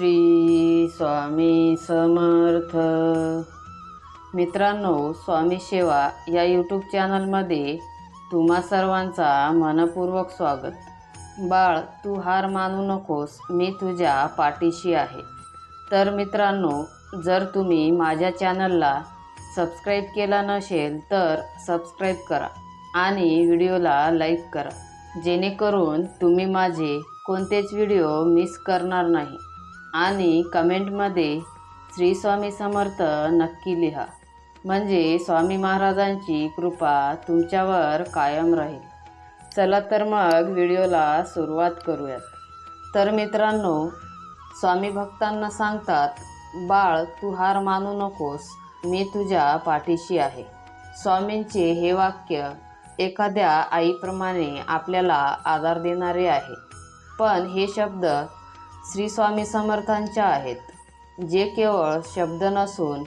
श्री स्वामी समर्थ. मित्रांनो स्वामी सेवा या यूट्यूब चॅनलमध्ये तुम्हा सर्वांचा मनपूर्वक स्वागत. बाळ तू हार मानू नकोस मी तुझ्या पाठीशी आहे. तर मित्रांनो जर तुम्ही माझ्या चॅनलला सबस्क्राईब केला नसेल तर सबस्क्राईब करा आणि व्हिडिओला लाईक करा. जेणेकरून तुम्ही माझे कोणतेच व्हिडिओ मिस करणार नाही. आणि कमेंटमध्ये श्री स्वामी समर्थ नक्की लिहा. म्हणजे स्वामी महाराजांची कृपा तुमच्यावर कायम राहील. चला तर मग व्हिडिओला सुरुवात करूयात. तर मित्रांनो स्वामी भक्तांना सांगतात बाळ तू हार मानू नकोस. मी तुझ्या पाठीशी आहे. स्वामींचे हे वाक्य एखाद्या आईप्रमाणे आपल्याला आधार देणारे आहे. पण हे शब्द श्री स्वामी समर्थांच्या आहेत. जे केवळ शब्द नसून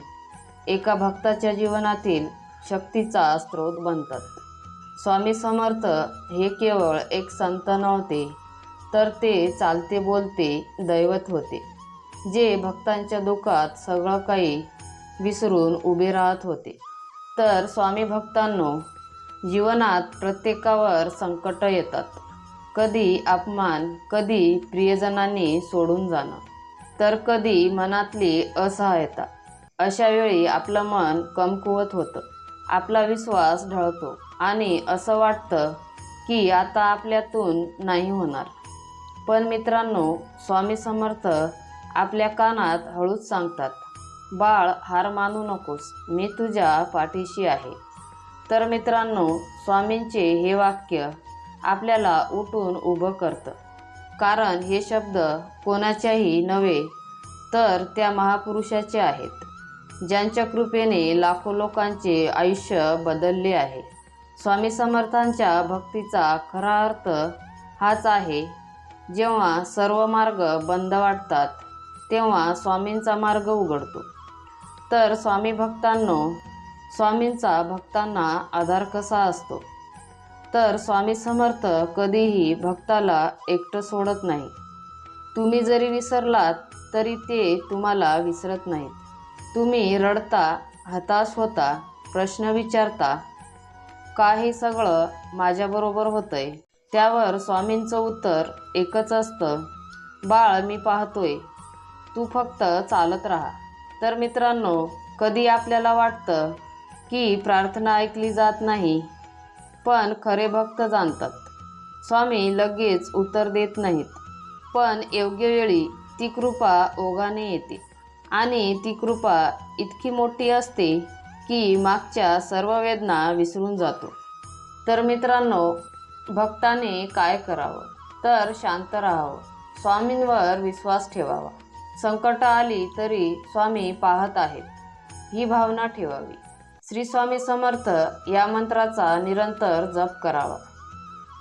एका भक्ताच्या जीवनातील शक्तीचा स्रोत बनतात. स्वामी समर्थ हे केवळ एक संत नव्हते तर ते चालते बोलते दैवत होते जे भक्तांच्या दुःखात सगळं काही विसरून उभे राहत होते. तर स्वामी भक्तांनो जीवनात प्रत्येकावर संकट येतात. कधी अपमान कधी प्रियजनांनी सोडून जाणं तर कधी मनातली असहायता. अशा वेळी आपलं मन कमकुवत होतं. आपला विश्वास ढळतो आणि असं वाटतं की आता आपल्यातून नाही होणार. पण मित्रांनो स्वामी समर्थ आपल्या कानात हळूच सांगतात बाळ हार मानू नकोस. मी तुझ्या पाठीशी आहे. तर मित्रांनो स्वामींचे हे वाक्य आपल्याला उठून उभं करतं. कारण हे शब्द कोणाच्याही नव्हे तर त्या महापुरुषाचे आहेत ज्यांच्या कृपेने लाखो लोकांचे आयुष्य बदलले आहे. स्वामी समर्थांच्या भक्तीचा खरा अर्थ हाच आहे जेव्हा सर्व मार्ग बंद वाटतात तेव्हा स्वामींचा मार्ग उघडतो. तर स्वामी भक्तांनो स्वामींचा भक्तांना आधार कसा असतो? तर स्वामी समर्थ कधीही भक्ताला एकटं सोडत नाही. तुम्ही जरी विसरलात तरी ते तुम्हाला विसरत नाहीत. तुम्ही रडता हताश होता प्रश्न विचारता. का हे सगळं माझ्याबरोबर होतंय. त्यावर स्वामींचं उत्तर एकच असतं. बाळ मी पाहतोय. तू फक्त चालत राहा. तर मित्रांनो कधी आपल्याला वाटतं की प्रार्थना ऐकली जात नाही? पण खरे भक्त जाणतात. स्वामी लगेच उत्तर देत नाहीत. पण योग्य वेळी ती कृपा ओघाने येते. आणि ती कृपा इतकी मोठी असते की मागच्या सर्व वेदना विसरून जातो. तर मित्रांनो भक्ताने काय करावं? तर शांत राहावं. स्वामींवर विश्वास ठेवावा. संकट आली तरी स्वामी पाहत आहेत. ही भावना ठेवावी. श्री स्वामी समर्थ या मंत्राचा निरंतर जप करावा.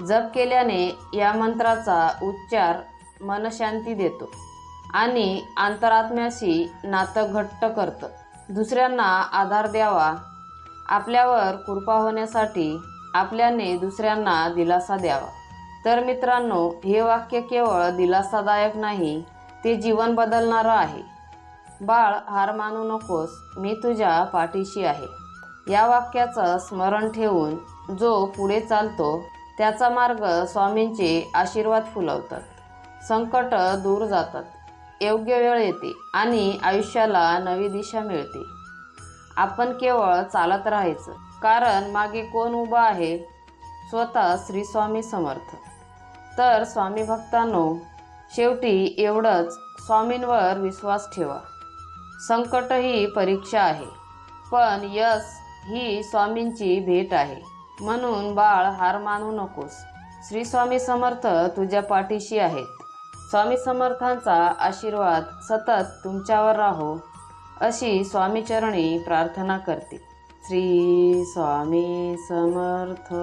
जप केल्याने या मंत्राचा उच्चार मनशांती देतो आणि अंतरात्म्याशी नातं घट्ट करतं. दुसऱ्यांना आधार द्यावा. आपल्यावर कृपा होण्यासाठी आपल्याने दुसऱ्यांना दिलासा द्यावा. तर मित्रांनो हे वाक्य केवळ दिलासादायक नाही ते जीवन बदलणारं आहे. बाळ हार मानू नकोस मी तुझ्या पाठीशी आहे. या वाक्याचं स्मरण ठेवून जो पुढे चालतो त्याचा मार्ग स्वामींचे आशीर्वाद फुलवतात. संकट दूर जातात. योग्य वेळ येते आणि आयुष्याला नवी दिशा मिळते. आपण केवळ चालत राहायचं कारण मागे कोण उभं आहे? स्वतः श्री स्वामी समर्थ. तर स्वामी भक्तांनो शेवटी एवढंच स्वामींवर विश्वास ठेवा. संकट ही परीक्षा आहे पण यश ही स्वामींची भेट आहे. म्हणून बाळ हार मानू नकोस. श्री स्वामी समर्थ तुझ्या पाठीशी आहेत. स्वामी समर्थांचा आशीर्वाद सतत तुमच्यावर राहो अशी स्वामीचरणी प्रार्थना करते. श्री स्वामी समर्थ.